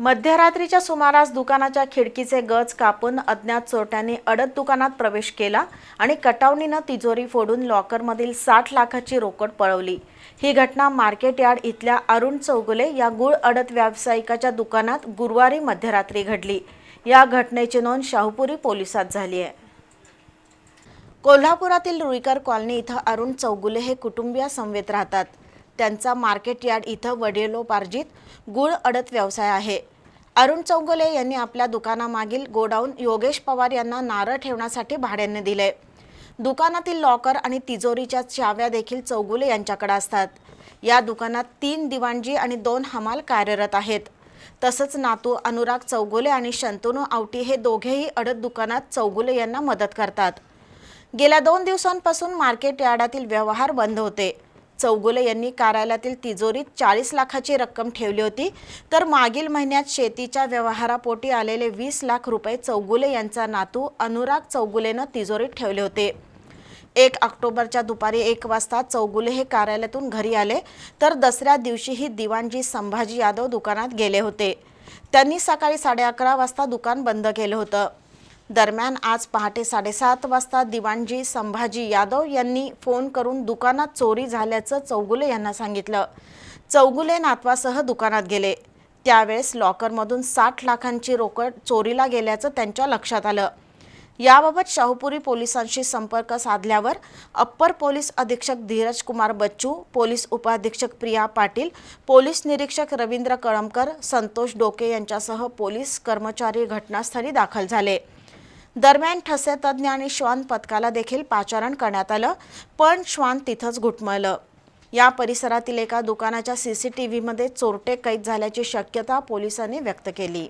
मध्यरात्रीच्या सुमारास दुकानाच्या खिडकीचे गज कापून अज्ञात चोरट्यांनी अडत दुकानात प्रवेश केला आणि कटावणीनं तिजोरी फोडून लॉकरमधील साठ लाखाची रोकड पळवली. ही घटना मार्केट यार्ड इथल्या अरुण चौगुले या गुळ अडत व्यावसायिकाच्या दुकानात गुरुवारी मध्यरात्री घडली. या घटनेची नोंद शाहूपुरी पोलिसात झाली आहे. कोल्हापुरातील रुईकर कॉलनी इथं अरुण चौगुले हे कुटुंबीय संवेत राहतात. त्यांचा मार्केट यार्ड इथं वडिलोपार्जित गुळ अडत व्यवसाय आहे. अरुण चौगुले यांनी आपल्या दुकानामागील गोडाऊन योगेश पवार यांना नारळ ठेवण्यासाठी भाड्याने दिले. दुकानातील लॉकर आणि तिजोरीच्या चाव्या देखील चौगुले यांच्याकडे असतात. या दुकानात तीन दिवाणजी आणि दोन हमाल कार्यरत आहेत. तसंच नातू अनुराग चौगुले आणि शंतनू आवटी हे दोघेही अडत दुकानात चौगुले यांना मदत करतात. गेल्या दोन दिवसांपासून मार्केट यार्डातील व्यवहार बंद होते. चौगुले यांनी कार्यालयातील तिजोरीत चाळीस लाखाची रक्कम ठेवली होती. तर मागील महिन्यात शेतीच्या व्यवहारापोटी आलेले वीस लाख रुपये चौगुले यांचा नातू अनुराग चौगुलेनं तिजोरीत ठेवले होते. एक ऑक्टोबरच्या दुपारी एक वाजता चौगुले हे कार्यालयातून घरी आले. तर दसऱ्या दिवशीही दिवाणजी संभाजी यादव दुकानात गेले होते. त्यांनी सकाळी साडे अकरा वाजता दुकान बंद केलं होतं. दरम्यान आज पहाटे साडेसात वाजता दिवाणजी संभाजी यादव यांनी फोन करून दुकानात चोरी झाल्याचं चौगुले यांना सांगितलं. चौगुले नातवासह दुकानात गेले. त्यावेळेस लॉकरमधून साठ लाखांची रोकड चोरीला गेल्याचं त्यांच्या लक्षात आलं. याबाबत शाहूपुरी पोलिसांशी संपर्क साधल्यावर अप्पर पोलीस अधीक्षक धीरज कुमार बच्चू पोलीस उपाधीक्षक प्रिया पाटील पोलीस निरीक्षक रवींद्र कळमकर संतोष डोके यांच्यासह पोलीस कर्मचारी घटनास्थळी दाखल झाले. दरम्यान ठसे तज्ज्ञ आणि श्वान पथकाला देखील पाचारण करण्यात आलं पण श्वान तिथंच घुटमळलं. या परिसरातील एका दुकानाच्या सीसीटीव्हीमध्ये चोरटे कैद झाल्याची शक्यता पोलिसांनी व्यक्त केली.